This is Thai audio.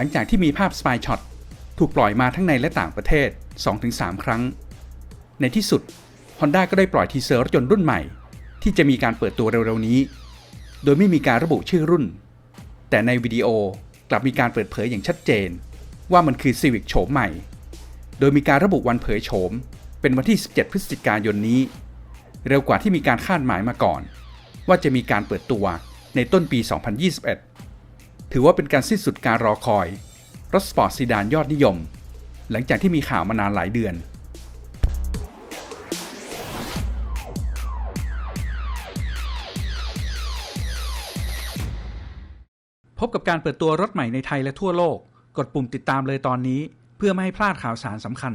หลังจากที่มีภาพสปายช็อตถูกปล่อยมาทั้งในและต่างประเทศ 2-3 ครั้ง ในที่สุด Honda ก็ได้ปล่อยทีเซอร์รถยนต์รุ่นใหม่ ที่จะมีการเปิดตัวเร็วๆนี้ โดยไม่มีการระบุชื่อรุ่น แต่ในวิดีโอกลับมีการเปิดเผยอย่างชัดเจน ว่ามันคือ Civic โฉมใหม่ โดยมีการระบุวันเผยโฉม เป็นวันที่ 17 พฤศจิกายนนี้ เร็วกว่าที่มีการคาดหมายมาก่อน ว่าจะมีการเปิดตัวในต้นปี 2021 ถือว่าเป็นการสิ้นสุดการรอคอย รถสปอร์ตซีดานยอดนิยม หลังจากที่มีข่าวมานานหลายเดือน พบกับการเปิดตัวรถใหม่ในไทยและทั่วโลก กดปุ่มติดตามเลยตอนนี้ เพื่อไม่ให้พลาดข่าวสารสำคัญ